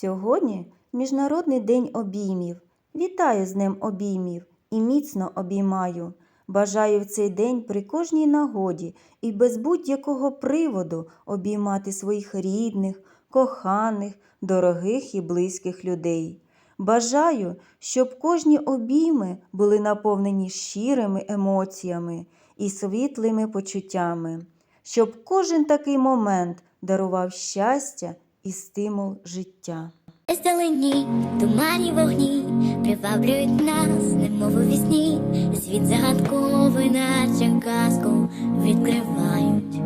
Сьогодні Міжнародний день обіймів. Вітаю з Днем обіймів і міцно обіймаю. Бажаю в цей день при кожній нагоді і без будь-якого приводу обіймати своїх рідних, коханих, дорогих і близьких людей. Бажаю, щоб кожні обійми були наповнені щирими емоціями і світлими почуттями, щоб кожен такий момент дарував щастя і стимул життя. Зелені, тумані вогні приваблюють нас, немов у вісні, світ загадковий, наче казку відкривають.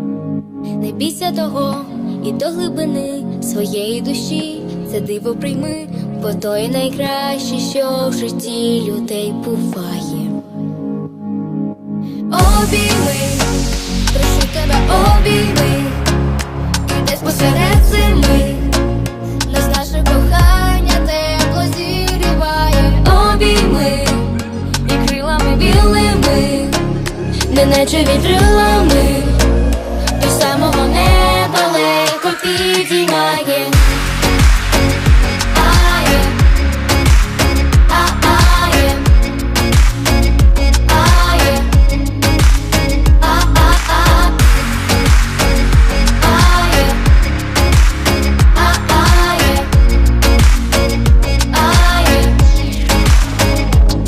Не бійся того і до глибини своєї душі, це диво прийми, бо то є найкраще, що в житті людей буває. Обійми, прошу тебе, обійми, неначе вітрилами До самого неба легко підіймає.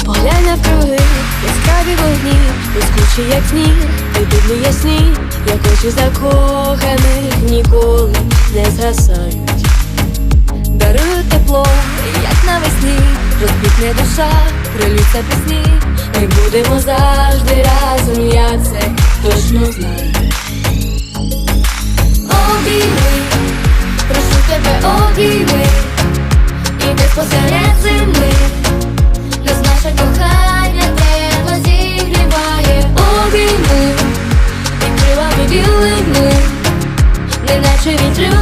Поглянь навкруги, яскраві вогні, блискучі, як сніг, і дивні ясні, як очі закоханих ніколи не згасають. Дарують тепло, як навесні, розквітне душа, прилються пісні, ми будемо завжди разом, я це точно знаю. обійми, прошу тебе, обійми, і десь посеред зими, нас наше кохання білими, неначе самого